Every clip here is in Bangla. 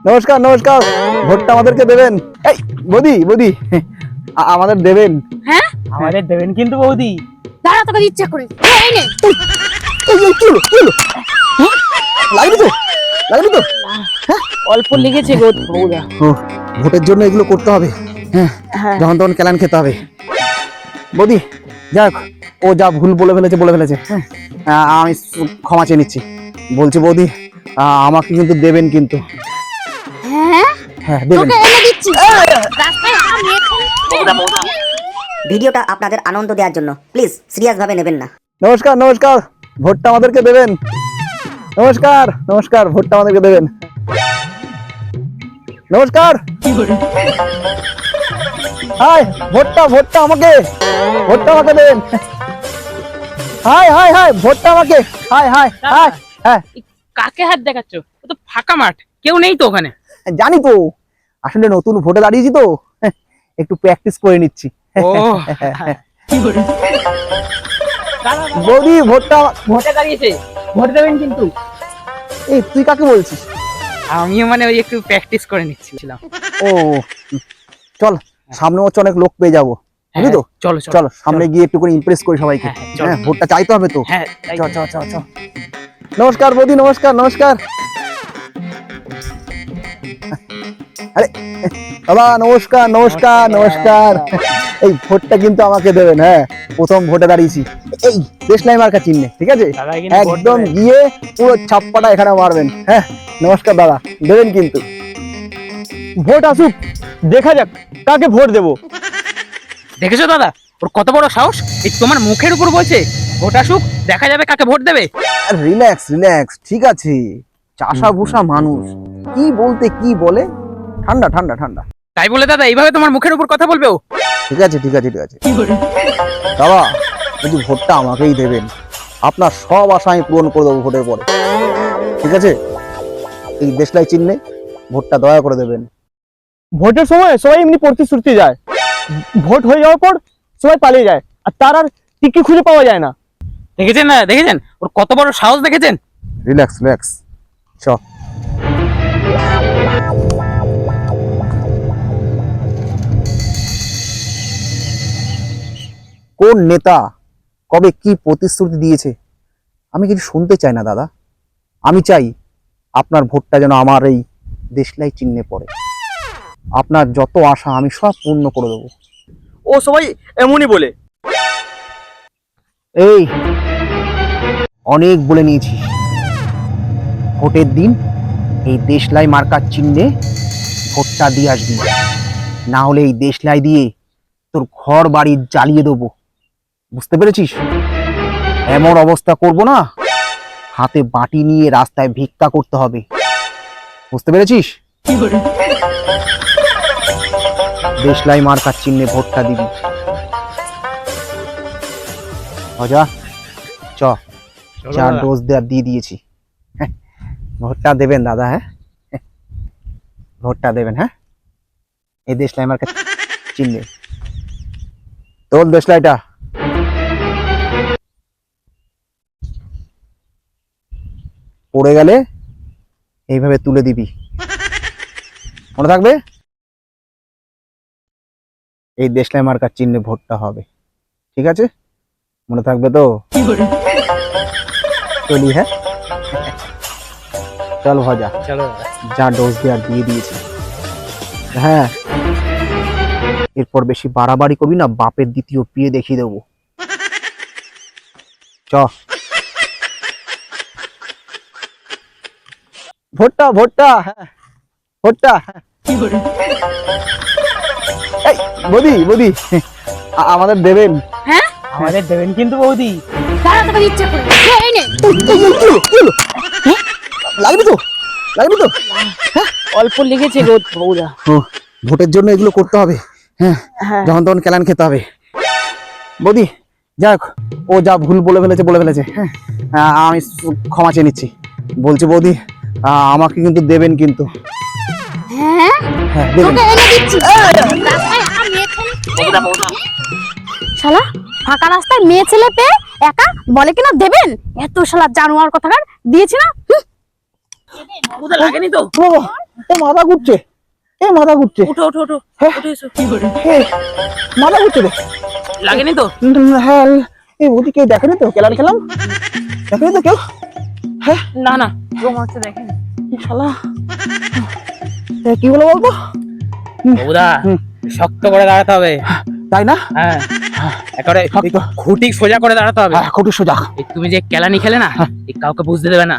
নমস্কার নমস্কার। ভোটটা আমাদেরকে দেবেন। এই বৌদি বৌদি। আমাদের দেবেন। হ্যাঁ? আমাদের দেবেন কিন্তু বৌদি। দাঁড়া তোকে ইচ্ছা করে এই নে। হ্যাঁ? লাগবে তো? লাগবে তো? অল্প লেগেছে গো বৌদা। ও ভোটের জন্য এগুলো করতে হবে। হ্যাঁ? হ্যাঁ। যখন তখন কেলান খেতে হবে। বৌদি যাক ও যা ভুল বলে ফেলেছে বলে ফেলেছে। হ্যাঁ? আমি ক্ষমা চেয়ে নিচ্ছি। বলছি বৌদি আমাকে কিন্তু দেবেন কিন্তু। হ্যাঁ তোকে এনে দিচ্ছি। রাস্তায় আমার ভিডিওটা আপনাদের আনন্দ দেওয়ার জন্য। প্লিজ সিরিয়াসভাবে নেবেন না। নমস্কার নমস্কার। ভোটটা আমাদেরকে দেবেন। নমস্কার নমস্কার ভোটটা আমাদেরকে দেবেন। নমস্কার। হাই ভোটটা ভোটটা আমাকে। ভোটটা আমাকে দেবেন। হাই হাই হাই ভোটটা আমাকে। হাই হাই হাই হ্যাঁ কাকে হাত দেখাচ্ছ? ও তো ফাঁকা মাঠ। কেউ নেই তো ওখানে। জানি তো। আসলে নতুন ভোটে দাঁড়িয়েছি তো। একটু প্র্যাকটিস করে নিচ্ছি। ও। বৌদি ভোটটা ভোটে দাঁড়িয়েছে। ভোট দেবেন কিন্তু। এই তুই কাকে বলছিস? আমিও মানে ওই একটু প্র্যাকটিস করে নিচ্ছিলাম। ও চল সামনে হচ্ছে অনেক লোক পেয়ে যাব। বুঝলি তো? চলো চলো সামনে গিয়ে একটু করে ইমপ্রেস করি সবাইকে। হ্যাঁ, হ্যাঁ। হ্যাঁ ভোটটা চাইতে হবে তো। হ্যাঁ চল চল চল চল নমস্কার বৌদি নমস্কার নমস্কার। আরে বাবা নমস্কার নমস্কার নমস্কার। এই ভোটটা কিন্তু আমাকে দেবেন হ্যাঁ প্রথম ভোটে দাঁড়িয়েছি। এই দেশলাই মার্কা চিহ্নে ঠিক আছে? দাদা কিন্তু ভোট একদম গিয়ে পুরো ছাপ্পাটা এখানে মারবেন হ্যাঁ? নমস্কার দাদা দেবেন কিন্তু। ভোট আসুক দেখা যাক কাকে ভোট দেবো। দেখেছ দাদা? ওর কত বড় সাহস? এই তোমার মুখের উপর বলছে ভোট আসুক দেখা যাবে কাকে ভোট দেবে। রিল্যাক্স রিল্যাক্স ঠিক আছে। চাষা ভুষা মানুষ কি বলতে কি বলে? ঠান্ডা ঠান্ডা ঠান্ডা। তাই বলে দাদা এইভাবে তোমার মুখের উপর কথা বলবে ও ঠিক আছে ঠিক আছে ঠিক আছে। দাদা কিন্তু ভোটটা আমাকেই দেবেন। আপনার সব আশা আমি পূরণ করে দেবো ভোটের পরে। ঠিক আছে? এই দেশলাই চিহ্নে ভোটটা দয়া করে দেবেন। ভোটের সময় সবাই এমনি প্রতিশ্রুতি যায়। ভোট হয়ে যাওয়ার পর সবাই পালিয়ে যায়। আর তার আর টিকি খুঁজে পাওয়া যায় না। দেখেছেন না? দেখেছেন? ওর কত বড় সাহস দেখেছেন? Relax relax. চ। কোন নেতা কবে কি প্রতিশ্রুতি দিয়েছে আমি কিছু শুনতে চাই না দাদা। আমি চাই আপনার ভোটটা যেন আমার এই দেশলাই চিহ্নে পড়ে। আপনার যত আশা আমি সব পূর্ণ করে দেবো। ও সবাই এমনই বলে। এই অনেক বলে নিয়েছি। ভোটের দিন এই দেশলাই মার্কার চিহ্নে ভোটটা দিয়ে আসবি। না হলে এই দেশলাই দিয়ে তোর ঘর বাড়ি জ্বালিয়ে দেবো। বুঝতে পেরেছিস? এমন অবস্থা করব না হাতে বাটি নিয়ে রাস্তায় ভিক্ষা করতে হবে। বুঝতে পেরেছিস? দেশলাই মার্কার চিহ্নে ভোটটা দিবি। অজা চ চার ডোজ দেওয়ার দিয়ে দিয়েছি। হ্যাঁ, ভোটটা দেবেন দাদা হ্যাঁ? ভোটটা দেবেন হ্যাঁ? এই দেশলাই আমার কাছে চিনলে তোর দেশলাইটা। পড়ে গেলে এইভাবে তুলে দিবি। মনে থাকবে? এই দেশলাই মার্কার চিহ্নে ভোটটা হবে। ঠিক আছে? মনে থাকবে তো? চলি হ্যাঁ? চল ভজা। চলো। যা ডোজ দেওয়ার দিয়ে দিয়েছি। হ্যাঁ। এরপর বেশি বাড়াবাড়ি করবি না বাপের দ্বিতীয় বিয়ে দেখিয়ে দেবো। চ। ভোটটা ভোটটা হ্যাঁ ভোটটা। হ্যাঁ। এই বদি বদি আমাদের দেবেন। হ্যাঁ? আমাদের দেবেন কিন্তু বৌদি। দাঁড়া তোকে ইচ্ছা করে এই নে? হ্যাঁ? লাগবে তো লাগবে তো। অল্প লেগেছে গো বৌদা। ভোটের জন্য এগুলো করতে হবে হ্যাঁ? হ্যাঁ। যখন তখন কেলান খেতে হবে। বৌদি যাক ও যা ভুল বলে ফেলেছে বলে ফেলেছে হ্যাঁ? আমি ক্ষমা চেয়ে নিচ্ছি। বলছি বৌদি আমাকে কিন্তু দেবেন কিন্তু। হ্যাঁ? হ্যাঁ দেবেন। তোকে এনে দিচ্ছি। শালা ফাঁকা রাস্তায় মেয়ে ছেলে পেয়ে একা বলে কিনা দেবেন? এত শালা জানোয়ার কথাকার দিয়েছি না? লাগেনি তো? বাবা এ মাথা ঘুরছে। এ মাথা ঘুরছে। ওঠো ওঠো মাথা ঘুরছে রে। লাগেনি তো? হ্যাঁ এই দেখেনি তো? কেলান খেলাম? দেখেনি তো কেউ? না না রুম হচ্ছে দেখেন। শালা কি হলো বলতো বৌদা শক্ত করে দাঁড়াতে হবে। তাই না? হ্যাঁ। একেবারে খুঁটি সোজা করে দাঁড়াতে হবে। হ্যাঁ খুঁটি সোজা। তুমি যে কেলানি খেলে না কাউকে বুঝতে দেবে না।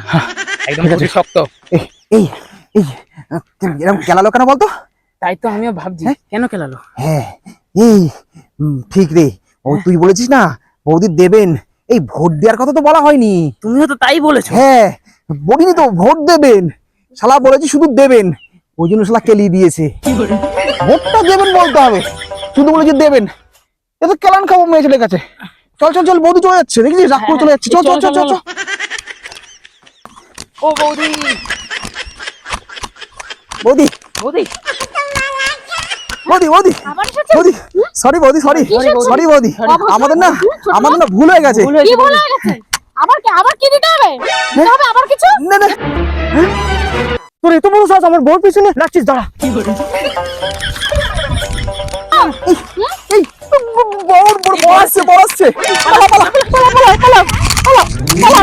একদম। খুবই শক্ত। এই এই এরকম কেলালো কেন বলতো? তাই তো আমিও ভাবছি কেন খেলালো হ্যাঁ এই ঠিক রে। ও তুই বলেছিস না বৌদি দেবেন। এই ভোট দেওয়ার কথা তো বলা হয়নি। তুমিও তো তাই বলেছ। হ্যাঁ বলিনি তো ভোট দেবেন। শালা বলেছি শুধু দেবেন। ওই জন্য শালা কেলিয়ে দিয়েছে। ভোটটা দেবেন বলতে হবে। শুধু বলেছি দেবেন। এ তো কেলান খাব মেয়ে ছেলের কাছে। চল চল চল বৌদি চলে যাচ্ছে। দেখছিস? রাগ করে চলে যাচ্ছে। চল চল চল চল চল। ও বৌদি। বৌদি। বৌদি। বৌদি বৌদি। বৌদি সরি বৌদি সরি সরি বৌদি। আমাদের না আমাদের না ভুল হয়ে গেছে। কি ভুল হয়ে গেছে আবার কি? আবার কি দিতে হবে? দিতে হবে আবার কিছু? না না। তোর এত বড় সাহস আমার বউর পিছনে লাগছিস দাঁড়া। এই বড় বড় বড় আসছে বড় আসছে। পালা পালা পালা পালা পালা পালা পালা।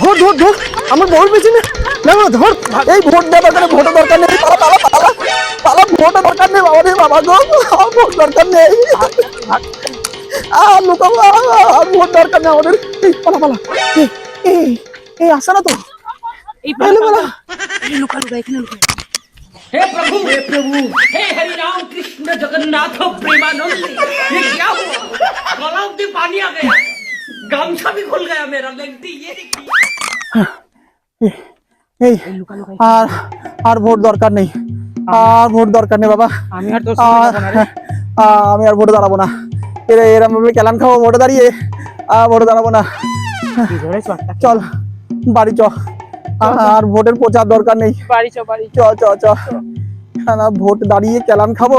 ধর ধর ধর। আমার বউর পিছনে। না ধর। এই ভোট দেওয়ার দরকার ভোটের দরকার নেই। পালা পালা পালা। পালা ভোটের দরকার নেই বাবা রে বাবা গো আর ভোট দরকার নেই আর লুকাবো আর ভোট দরকার নেই আমাদের এই পালা পালা এই এই এই আসে না তো এই এলো পালা এই লুকা লুকা এখানে লুকা हे प्रभु हे प्रभु हे हरि राम कृष्ण जगन्नाथ प्रेमानंद ये क्या हुआ गला में पानी आ गया गमछा भी खुल गया मेरा लगती ये देखिए এই আর আর ভোট দরকার নেই আর ভোট দরকার নেই বাবা। আমি আর আমি আর ভোটে দাঁড়াবো না। এরা এরম ভাবে কেলান খাব ভোটে দাঁড়িয়ে। আর ভোটে দাঁড়াবো না? চল বাড়ি চ। আর ভোটের প্রচার দরকার নেই। বাড়ি চো বাড়ি চ। চ চ না ভোট দাঁড়িয়ে কেলান খাব।